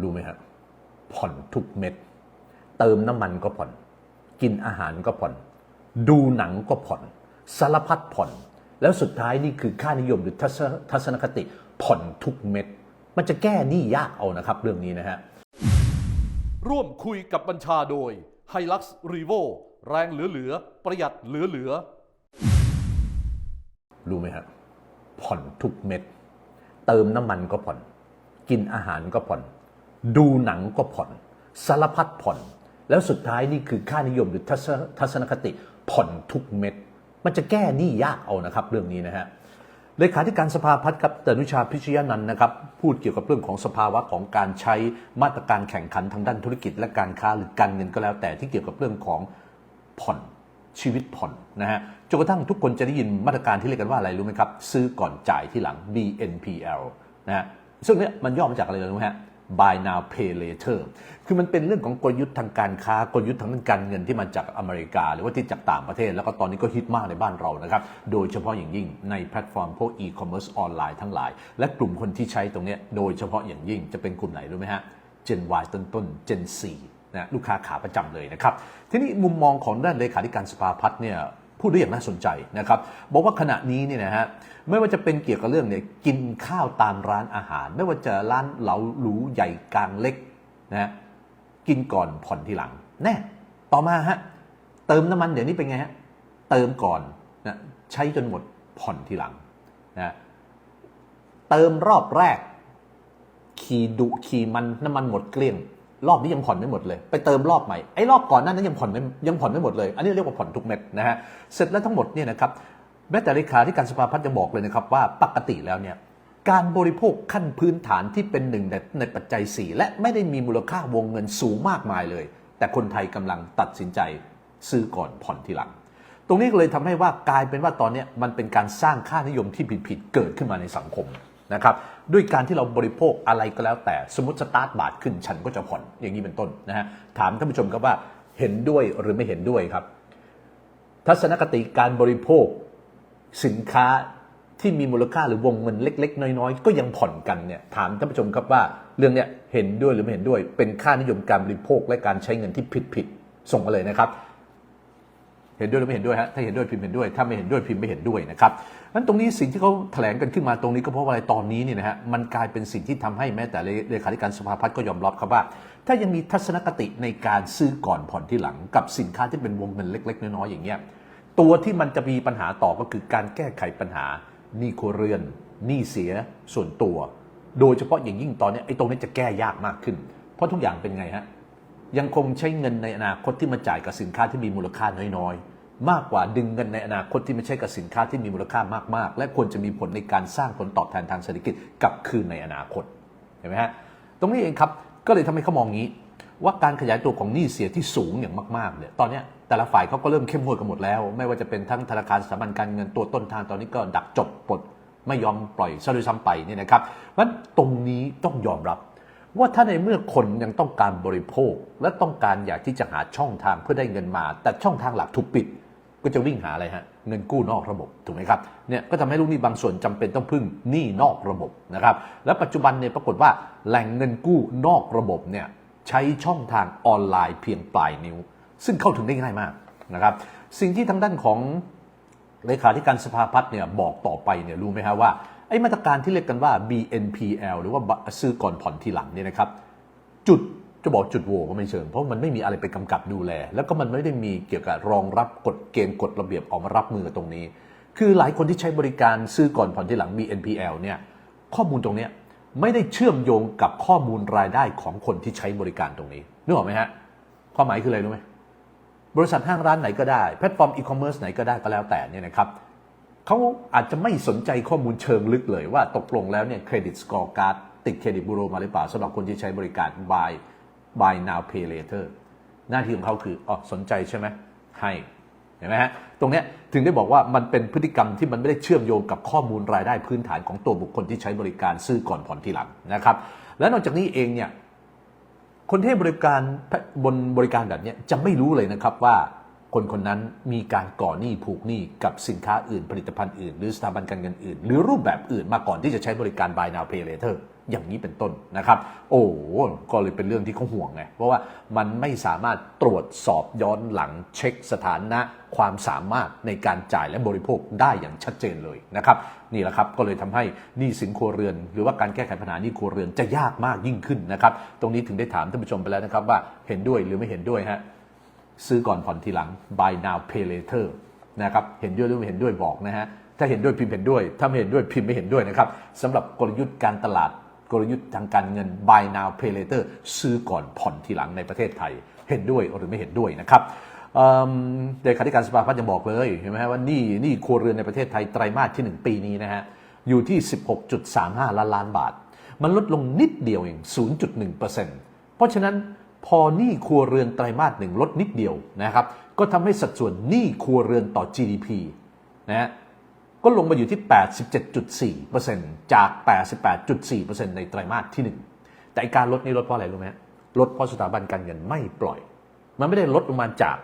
รู้ไหมครับผ่อนทุกเม็ด เติมน้ำมันก็ผ่อน กินอาหารก็ผ่อน ดูหนังก็ผ่อน สารพัดผ่อน แล้วสุดท้ายนี่คือค่านิยมหรือทัศนทัศนคติผ่อนทุกเม็ด มันจะแก้หนี้ยากเอานะครับเรื่องนี้นะฮะร่วมคุยกับบัญชาโดย h i l u x r e v o แรงเหลือๆ ประหยัดเหลือๆ รู้ไหมครับผ่อนทุกเม็ด เติมน้ำมันก็ผ่อน กินอาหารก็ผ่อน ดูหนังก็ผ่อน สารพัดผ่อน แล้วสุดท้ายนี่คือค่านิยมหรือทัศนคติผ่อนทุกเม็ด มันจะแก้หนี้ยากเอานะครับเรื่องนี้นะฮะเลขาธิการสภาพัฒน์ครับตนุชาพิชยานันท์นะครับพูดเกี่ยวกับเรื่องของสภาวะของการใช้มาตรการแข่งขันทางด้านธุรกิจและการค้าหรือการเงินก็แล้ว แต่ที่เกี่ยวกับเรื่องของผ่อนชีวิตผ่อนนะฮะจนกระทั่งทุกคนจะได้ยินมาตรการที่เรียกกันว่าอะไรรู้ไหมครับ ซื้อก่อนจ่ายที่หลัง BNPL นะฮะซึ่งเนี่ยมันย่อมาจากอะไรรู้ไหมฮะ Buy now pay later คือมันเป็นเรื่องของกลยุทธ์ทางการค้ากลยุทธ์ทางด้านการเงินที่มาจากอเมริกา หรือว่าที่จากต่างประเทศ แล้วก็ตอนนี้ก็ฮิตมากในบ้านเรานะครับ โดยเฉพาะอย่างยิ่งในแพลตฟอร์มพวก e-commerce ออนไลน์ทั้งหลาย และกลุ่มคนที่ใช้ตรงนี้โดยเฉพาะอย่างยิ่งจะเป็นกลุ่มไหนรู้ไหมฮะ Gen Y ต้นต้น Gen 4นะลูกค้าขาประจำเลยนะครับ ทีนี้มุมมองของด้านเลขาธิการสภาพัฒน์เนี่ย พูดได้อย่างน่าสนใจนะครับบอกว่าขณะนี้เนี่ยนะฮะไม่ว่าจะเป็นเกี่ยวกับเรื่องเนี่ยกินข้าวตามร้านอาหาร ไม่ว่าจะร้านเหลาหรูใหญ่กลางเล็กนะฮะกินก่อนผ่อนทีหลัง แน่ต่อมาฮะเติมน้ำมันเดี๋ยวนี้เป็นไงฮะเติมก่อนนะใช้จนหมดผ่อนทีหลังนะเติมรอบแรก ขี่ดุขี่มันน้ำมันหมดเกลี้ยง รอบนี้ยังผ่อนไม่หมดเลย ไปเติมรอบใหม่ไอ้รอบก่อนหนั้นนั้นยังผ่อนไม่ยังผ่อนไม่หมดเลย อันนี้เรียกว่าผ่อนทุกเม็ดนะฮะเสร็จแล้วทั้งหมดเนี่ยนะครับแม้แต่เลขาธิการสภาพัฒน์จะบอกเลยนะครับว่าปกติแล้วเนี่ยการบริโภคขั้นพื้นฐานที่เป็นหนึ่งในในปัจจัย 4 และไม่ได้มีมูลค่าวงเงินสูงมากมายเลย แต่คนไทยกำลังตัดสินใจซื้อก่อนผ่อนทีหลัง ตรงนี้ก็เลยทำให้ว่ากลายเป็นว่าตอนนี้มันเป็นการสร้างค่านิยมที่ผิดๆเกิดขึ้นมาในสังคม นะครับด้วยการที่เราบริโภคอะไรก็แล้วแต่สมมติสตาร์ทบาทขึ้นฉันก็จะผ่อนอย่างนี้เป็นต้นนะฮะถามท่านผู้ชมครับว่าเห็นด้วยหรือไม่เห็นด้วยครับ ทัศนคติการบริโภคสินค้าที่มีมูลค่าหรือวงเงินเล็ก ๆ น้อยๆ ก็ยังผ่อนกันเนี่ยถามท่านผู้ชมครับว่าเรื่องเนี้ยเห็นด้วยหรือไม่เห็นด้วย เป็นค่านิยมการบริโภคและการใช้เงินที่ผิดๆส่งมาเลยนะครับ เห็นด้วยหรือไม่เห็นด้วยฮะถ้าเห็นด้วยพิมพ์เห็นด้วย ถ้าไม่เห็นด้วยพิมพ์ไม่เห็นด้วยนะครับ นั้นตรงนี้สิ่งที่เขาแถลงกันขึ้นมาตรงนี้ก็เพราะว่าอะไรตอนนี้เนี่ยนะฮะมันกลายเป็นสิ่งที่ทำให้แม้แต่เลขาธิการสภาพัฒน์ก็ยอมรับครับว่า ถ้ายังมีทัศนคติในการซื้อก่อนผ่อนที่หลังกับสินค้าที่เป็นวงเงินเล็ก ๆ น้อยๆอย่างเงี้ยตัวที่มันจะมีปัญหาต่อก็คือการแก้ไขปัญหาหนี้ครัวเรือนหนี้เสียส่วนตัว โดยเฉพาะอย่างยิ่งตอนนี้ไอ้ตรงนี้จะแก้ยากมากขึ้น เพราะทุกอย่างเป็นไงฮะยังคงใช้เงินในอนาคตที่มาจ่ายกับสินค้าที่มีมูลค่าน้อยๆ มากกว่าดึงเงินในอนาคตที่ไม่ใช่กับสินค้าที่มีมูลค่ามาก ๆ และควรจะมีผลในการสร้างผลตอบแทนทางเศรษฐกิจกลับคืนในอนาคตเห็นไหมฮะตรงนี้เองครับก็เลยทำให้เขามองงี้ ว่าการขยายตัวของหนี้เสียที่สูงอย่างมากๆเนี่ยตอนนี้แต่ละฝ่ายเขาก็เริ่มเข้มงวดกันหมดแล้ว ไม่ว่าจะเป็นทั้งธนาคารสถาบันการเงินตัวต้นทางตอนนี้ก็ดักจบปลดไม่ยอมปล่อยซะด้วยซ้ำไปเนี่ยนะครับเพราะฉะนั้นตรงนี้ต้องยอมรับว่าถ้าในเมื่อคนยังต้องการบริโภค และต้องการอยากที่จะหาช่องทางเพื่อได้เงินมา แต่ช่องทางหลักถูกปิด ก็จะวิ่งหาอะไรฮะเงินกู้นอกระบบถูกไหมครับเนี่ยก็ทำให้ลูกหนี้บางส่วนจำเป็นต้องพึ่งหนี้นอกระบบนะครับและปัจจุบันเนี่ยปรากฏว่าแหล่งเงินกู้นอกระบบเนี่ยใช้ช่องทางออนไลน์เพียงปลายนิ้ว ซึ่งเข้าถึงได้ง่ายมากนะครับสิ่งที่ทางด้านของเลขาธิการสภาพัฒน์เนี่ยบอกต่อไปเนี่ยรู้ไหมฮะว่าไอ้มาตรการที่เรียกกันว่า BNPL หรือว่าซื้อก่อนผ่อนทีหลังเนี่ยนะครับจุด จะบอกจุดโหว่ก็ไม่เชิง เพราะมันไม่มีอะไรไปกำกับดูแล แล้วก็มันไม่ได้มีเกี่ยวกับรองรับกฎเกณฑ์กฎระเบียบออกมารับมือตรงนี้ คือหลายคนที่ใช้บริการซื้อก่อนผ่อนที่หลัง BNPL เนี่ยข้อมูลตรงนี้ไม่ได้เชื่อมโยงกับข้อมูลรายได้ของคนที่ใช้บริการตรงนี้นึกออกไหมฮะความหมายคืออะไรรู้ไหมบริษัทห้างร้านไหนก็ได้แพลตฟอร์มอีคอมเมิร์ซไหนก็ได้ก็แล้วแต่เนี่ยนะครับเขาอาจจะไม่สนใจข้อมูลเชิงลึกเลยว่าตกลงแล้วเนี่ยเครดิตสกอร์การ์ดติดเครดิตบูโรมาหรือเปล่าสำหรับคนที่ใช้บริการ buy buy now pay later หน้าที่ของเขาคืออ๋อสนใจใช่ไหมให้เห็นไหมฮะตรงนี้ถึงได้บอกว่ามันเป็นพฤติกรรมที่มันไม่ได้เชื่อมโยงกับข้อมูลรายได้พื้นฐานของตัวบุคคลที่ใช้บริการซื้อก่อนผ่อนทีหลังนะครับ และนอกจากนี้เองเนี่ยคนที่ให้บริการบนบริการแบบนี้จะไม่รู้เลยนะครับว่า คนคนนั้นมีการก่อหนี้ผูกหนี้กับสินค้าอื่นผลิตภัณฑ์อื่น หรือสถาบันการเงินอื่น หรือรูปแบบอื่นมาก่อนที่จะใช้บริการ buy now pay later อย่างนี้เป็นต้นนะครับ โอ้ก็เลยเป็นเรื่องที่เขาห่วงไงเพราะว่ามันไม่สามารถตรวจสอบย้อนหลังเช็คสถานะ ความสามารถในการจ่ายและบริโภคได้อย่างชัดเจนเลยนะครับนี่แหละครับก็เลยทำให้หนี้สินครัวเรือน หรือว่าการแก้ไขปัญหาหนี้ครัวเรือนจะยากมากยิ่งขึ้นนะครับ ตรงนี้ถึงได้ถามท่านผู้ชมไปแล้วนะครับว่าเห็นด้วยหรือไม่เห็นด้วยฮะ ซื้อก่อนผ่อนทีหลัง buy now pay later นะครับเห็นด้วยหรือไม่เห็นด้วยบอกนะฮะถ้าเห็นด้วยพิมพ์เห็นด้วย ถ้าไม่เห็นด้วยพิมพ์ไม่เห็นด้วยนะครับสำหรับกลยุทธ์การตลาดกลยุทธ์ทางการเงิน buy now pay later ซื้อก่อนผ่อนทีหลังในประเทศไทย เห็นด้วยหรือไม่เห็นด้วยนะครับเอิ่มเลขาธิการสภาพัฒน์ยังบอกเลยเห็นไหมฮะว่านี่นี่ครัวเรือนในประเทศไทยไตรมาสที่ 1 ปีนี้นะฮะอยู่ที่ 16.35 ล้านล้านบาท มันลดลงนิดเดียวเอง 0.1%เพราะฉะนั้น พอหนี้ครัวเรือนไตรมาสหนึ่งลดนิดเดียวนะครับ ก็ทำให้สัดส่วนหนี้ครัวเรือนต่อ GDP นะฮะก็ลงมาอยู่ที่ 87.4%จาก 88.4%ในไตรมาสที่ 1 แต่อ้การลดนี้ลดเพราะอะไรรู้ไหมฮะลดเพราะสถาบันการเงินไม่ปล่อย มันไม่ได้ลดลงมาจาก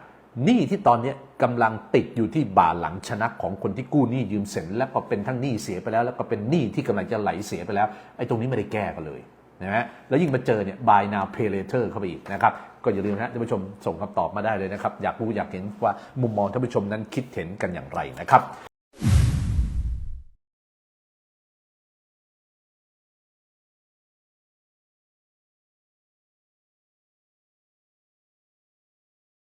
หนี้ที่ตอนนี้กำลังติดอยู่ที่บ่าหลังชนะของคนที่กู้หนี้ยืมสินแล้วก็เป็นทั้งหนี้เสียไปแล้ว แล้วก็เป็นหนี้ที่กำลังจะไหลเสียไปแล้วไอ้ตรงนี้ไม่ได้แก้กันเลย นะฮะแล้วยิ่งมาเจอเนี่ย buy now pay later เข้าไปอีกนะครับ ก็อย่าลืมนะท่านผู้ชมส่งคำตอบมาได้เลยนะครับ อยากรู้อยากเห็นว่ามุมมองท่านผู้ชมนั้นคิดเห็นกันอย่างไรนะครับ